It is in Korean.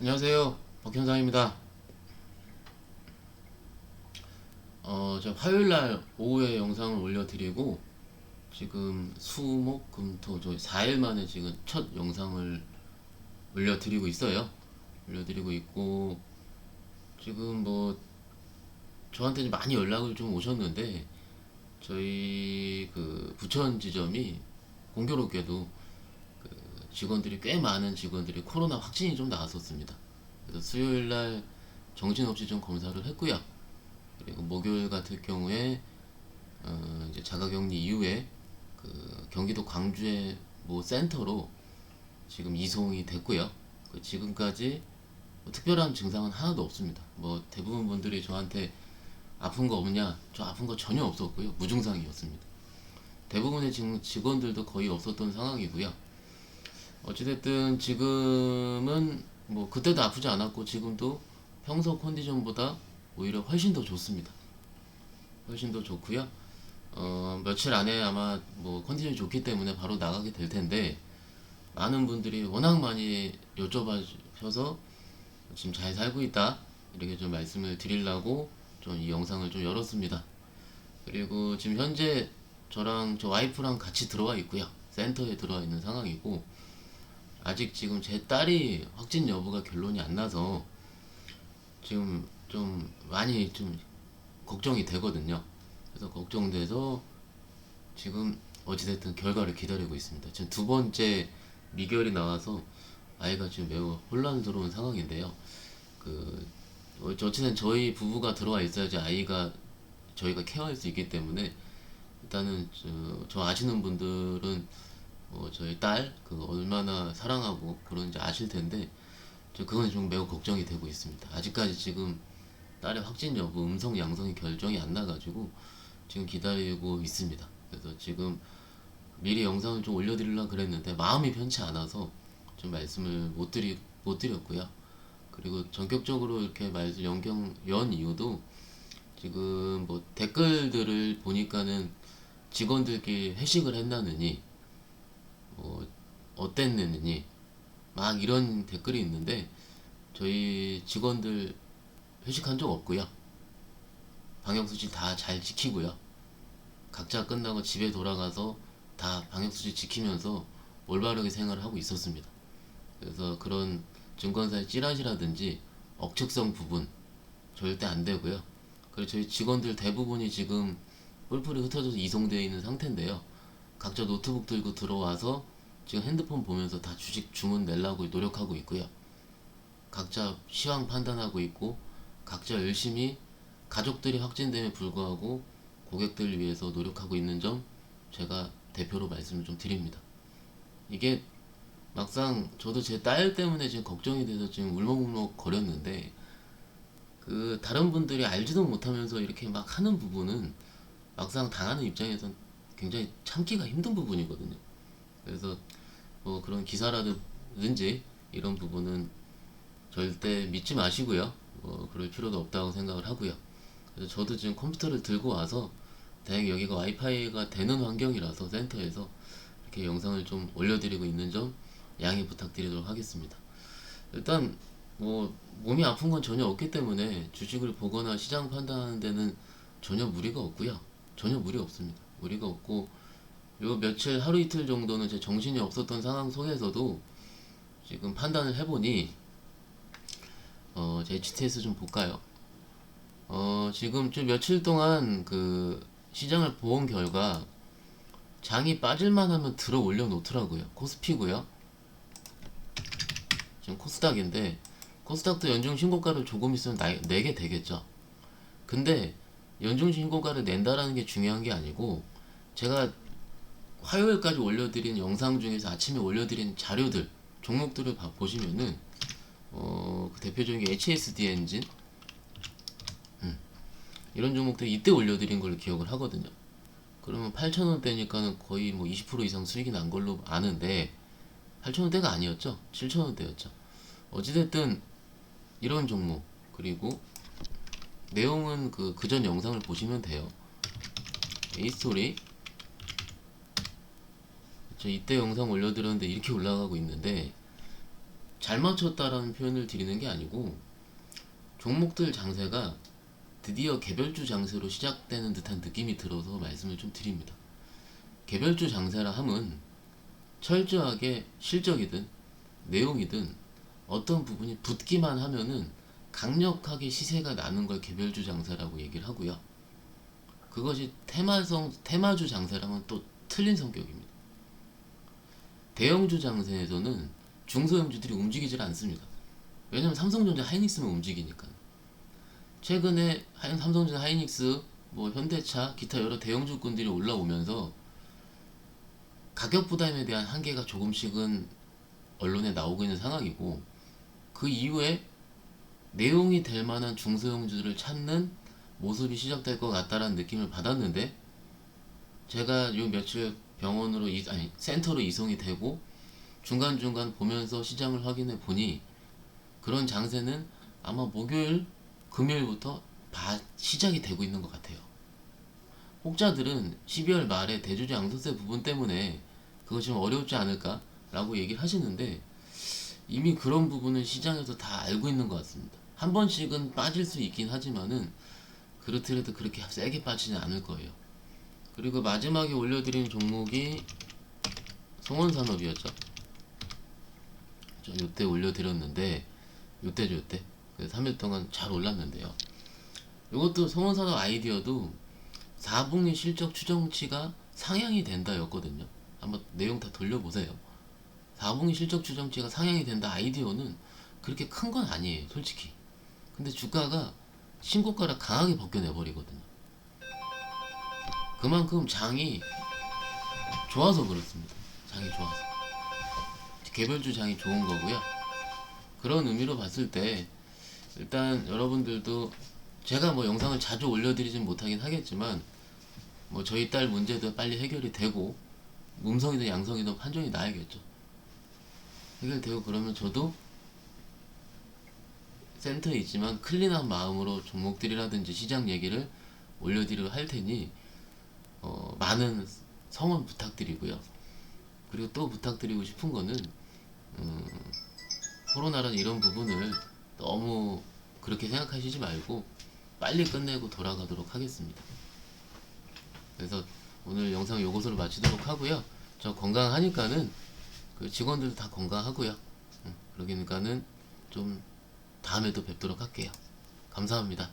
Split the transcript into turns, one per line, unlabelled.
안녕하세요. 박현상입니다. 어, 저 화요일 날 오후에 영상을 올려드리고, 지금 수, 목, 금, 토, 저 4일 만에 지금 첫 영상을 올려드리고 있어요. 올려드리고 있고, 지금 뭐, 저한테 좀 많이 연락을 좀 오셨는데, 저희 그 부천 지점이 공교롭게도 그 직원들이 꽤 많은 직원들이 코로나 확진이 좀 나왔었습니다. 그래서 수요일 날 정신없이 좀 검사를 했고요. 그리고 목요일 같은 경우에 어 이제 자가격리 이후에 그 경기도 광주의 모 센터로 지금 이송이 됐고요. 그 지금까지 뭐 특별한 증상은 하나도 없습니다. 뭐 대부분 분들이 저한테 아픈 거 없냐? 저 아픈 거 전혀 없었고요. 무증상이었습니다. 대부분의 직- 직원들도 거의 없었던 상황이고요. 어찌됐든 지금은 뭐 그때도 아프지 않았고 지금도 평소 컨디션보다 오히려 훨씬 더 좋습니다. 훨씬 더 좋고요. 어, 며칠 안에 아마 뭐 컨디션이 좋기 때문에 바로 나가게 될 텐데 많은 분들이 워낙 많이 여쭤봐 주셔서 지금 잘 살고 있다 이렇게 좀 말씀을 드리려고 좀 이 영상을 좀 열었습니다. 그리고 지금 현재 저랑 저 와이프랑 같이 들어와 있고요. 센터에 들어와 있는 상황이고 아직 지금 제 딸이 확진 여부가 결론이 안 나서 지금 좀 많이 좀 걱정이 되거든요. 그래서 걱정돼서 지금 어찌됐든 결과를 기다리고 있습니다. 지금 두 번째 미결이 나와서 아이가 지금 매우 혼란스러운 상황인데요. 그 어, 어쨌든 저희 부부가 들어와 있어야지 아이가 저희가 케어할 수 있기 때문에 일단은 저, 저 아시는 분들은 어, 저희 딸 그 얼마나 사랑하고 그런지 아실 텐데 저 그건 좀 매우 걱정이 되고 있습니다. 아직까지 지금 딸의 확진 여부 음성 양성이 결정이 안 나가지고 지금 기다리고 있습니다. 그래서 지금 미리 영상을 좀 올려드리려고 그랬는데 마음이 편치 않아서 좀 말씀을 못 드리 못 드렸고요. 그리고 전격적으로 이렇게 말씀 연경 연 이유도 지금 뭐 댓글들을 보니까는 직원들끼리 회식을 했나느니 뭐 어땠느니 막 이런 댓글이 있는데 저희 직원들 회식한 적 없고요. 방역수칙 다 잘 지키고요. 각자 끝나고 집에 돌아가서 다 방역수칙 지키면서 올바르게 생활을 하고 있었습니다. 그래서 그런 증권사의 찌라시라든지 억측성 부분 절대 안 되고요. 그리고 저희 직원들 대부분이 지금 뿔뿔이 흩어져서 이송되어 있는 상태인데요. 각자 노트북 들고 들어와서 지금 핸드폰 보면서 다 주식 주문 내려고 노력하고 있고요. 각자 시황 판단하고 있고 각자 열심히 가족들이 확진됨에 불구하고 고객들을 위해서 노력하고 있는 점 제가 대표로 말씀을 좀 드립니다. 이게 막상 저도 제 딸 때문에 지금 걱정이 돼서 지금 울먹울먹 거렸는데 그 다른 분들이 알지도 못하면서 이렇게 막 하는 부분은 막상 당하는 입장에선 굉장히 참기가 힘든 부분이거든요. 그래서 뭐 그런 기사라든지 이런 부분은 절대 믿지 마시고요. 뭐 그럴 필요도 없다고 생각을 하고요. 그래서 저도 지금 컴퓨터를 들고 와서 다행히 여기가 와이파이가 되는 환경이라서 센터에서 이렇게 영상을 좀 올려드리고 있는 점 양해 부탁드리도록 하겠습니다. 일단 뭐 몸이 아픈 건 전혀 없기 때문에 주식을 보거나 시장 판단하는 데는 전혀 무리가 없고요. 전혀 무리 없습니다. 무리가 없고 요 며칠 하루 이틀 정도는 제 정신이 없었던 상황 속에서도 지금 판단을 해보니 어, 제 HTS 좀 볼까요? 어, 지금 좀 며칠 동안 그 시장을 본 결과 장이 빠질만 하면 들어 올려 놓더라고요. 코스피고요. 지금 코스닥인데 코스닥도 연중 신고가를 조금 있으면 나, 내게 되겠죠. 근데 연중 신고가를 낸다라는 게 중요한 게 아니고 제가 화요일까지 올려드린 영상 중에서 아침에 올려드린 자료들 종목들을 봐, 보시면은 어, 그 대표적인 게 HSD 엔진 음, 이런 종목들 이때 올려드린 걸 기억을 하거든요. 그러면 8,000원대니까는 거의 뭐 20% 이상 수익이 난 걸로 아는데 8,000원대가 아니었죠. 7,000원대였죠. 어찌됐든 이런 종목 그리고 내용은 그 그전 영상을 보시면 돼요. 에이스토리 저 이때 영상 올려드렸는데 이렇게 올라가고 있는데 잘 맞췄다라는 표현을 드리는 게 아니고 종목들 장세가 드디어 개별주 장세로 시작되는 듯한 느낌이 들어서 말씀을 좀 드립니다. 개별주 장세라 함은 철저하게 실적이든 내용이든 어떤 부분이 붙기만 하면은 강력하게 시세가 나는 걸 개별주 장세라고 얘기를 하고요. 그것이 테마성 테마주 장세랑은 또 틀린 성격입니다. 대형주 장세에서는 중소형주들이 움직이질 않습니다. 왜냐면 삼성전자 하이닉스만 움직이니까. 최근에 삼성전자 하이닉스, 뭐 현대차, 기타 여러 대형주권들이 올라오면서 가격 부담에 대한 한계가 조금씩은 언론에 나오고 있는 상황이고 그 이후에 내용이 될 만한 중소형주들을 찾는 모습이 시작될 것 같다라는 느낌을 받았는데 제가 요 며칠 병원으로 이, 아니 센터로 이송이 되고 중간중간 보면서 시장을 확인해 보니 그런 장세는 아마 목요일 금요일부터 바, 시작이 되고 있는 것 같아요. 혹자들은 12월 말에 대주주 양도세 부분 때문에 그거 좀 어렵지 않을까라고 얘기를 하시는데 이미 그런 부분은 시장에서 다 알고 있는 것 같습니다. 한 번씩은 빠질 수 있긴 하지만은 그렇더라도 그렇게 세게 빠지진 않을 거예요. 그리고 마지막에 올려드린 종목이 송원산업이었죠. 저 요때 올려드렸는데 요때죠 요때 그래서 3일 동안 잘 올랐는데요. 이것도 송원산업 아이디어도 4분기 실적 추정치가 상향이 된다였거든요. 한번 내용 다 돌려보세요. 4분기 실적 추정치가 상향이 된다 아이디어는 그렇게 큰 건 아니에요, 솔직히. 근데 주가가 신고가를 강하게 벗겨내버리거든요. 그만큼 장이 좋아서 그렇습니다. 장이 좋아서. 개별주 장이 좋은 거고요. 그런 의미로 봤을 때 일단 여러분들도 제가 뭐 영상을 자주 올려드리진 못하긴 하겠지만 뭐 저희 딸 문제도 빨리 해결이 되고 음성이든 양성이든 판정이 나야겠죠. 해결되고 그러면 저도 센터에 있지만 클린한 마음으로 종목들이라든지 시장 얘기를 올려드리려 할 테니 어, 많은 성원 부탁드리고요. 그리고 또 부탁드리고 싶은 거는 음, 코로나라는 이런 부분을 너무 그렇게 생각하시지 말고 빨리 끝내고 돌아가도록 하겠습니다. 그래서 오늘 영상 요것으로 마치도록 하고요. 저 건강하니까는 그 직원들도 다 건강하고요. 음, 그러니까는 좀 다음에도 뵙도록 할게요. 감사합니다.